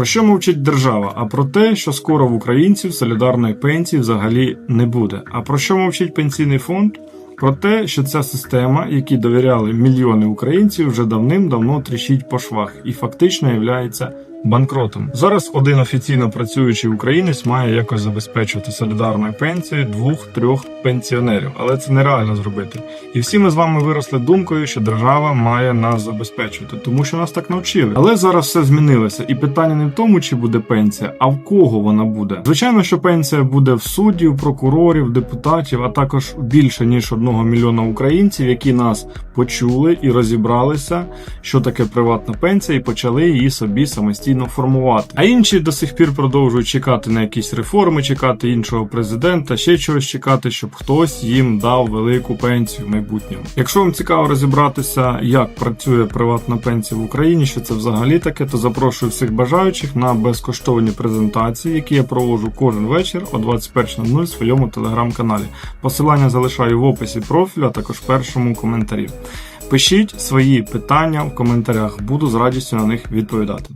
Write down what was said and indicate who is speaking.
Speaker 1: Про що мовчить держава? А про те, що скоро в українців солідарної пенсії взагалі не буде. А про що мовчить пенсійний фонд? Про те, що ця система, якій довіряли мільйони українців, вже давним-давно тріщить по швах і фактично являється банкротом. Зараз один офіційно працюючий українець має якось забезпечувати солідарною пенсією двох-трьох пенсіонерів, але це нереально зробити. І всі ми з вами виросли думкою, що держава має нас забезпечувати, тому що нас так навчили. Але зараз все змінилося, і питання не в тому, чи буде пенсія, а в кого вона буде. Звичайно, що пенсія буде в суддів, прокурорів, депутатів, а також більше ніж одного мільйона українців, які нас почули і розібралися, що таке приватна пенсія, і почали її собі самостійно формувати. А інші до сих пір продовжують чекати на якісь реформи, чекати іншого президента, ще чогось чекати, щоб хтось їм дав велику пенсію в майбутньому. Якщо вам цікаво розібратися, як працює приватна пенсія в Україні, що це взагалі таке, то запрошую всіх бажаючих на безкоштовні презентації, які я проводжу кожен вечір о 21.00 в своєму телеграм-каналі. Посилання залишаю в описі профілю, а також в першому коментарі. Пишіть свої питання в коментарях, буду з радістю на них відповідати.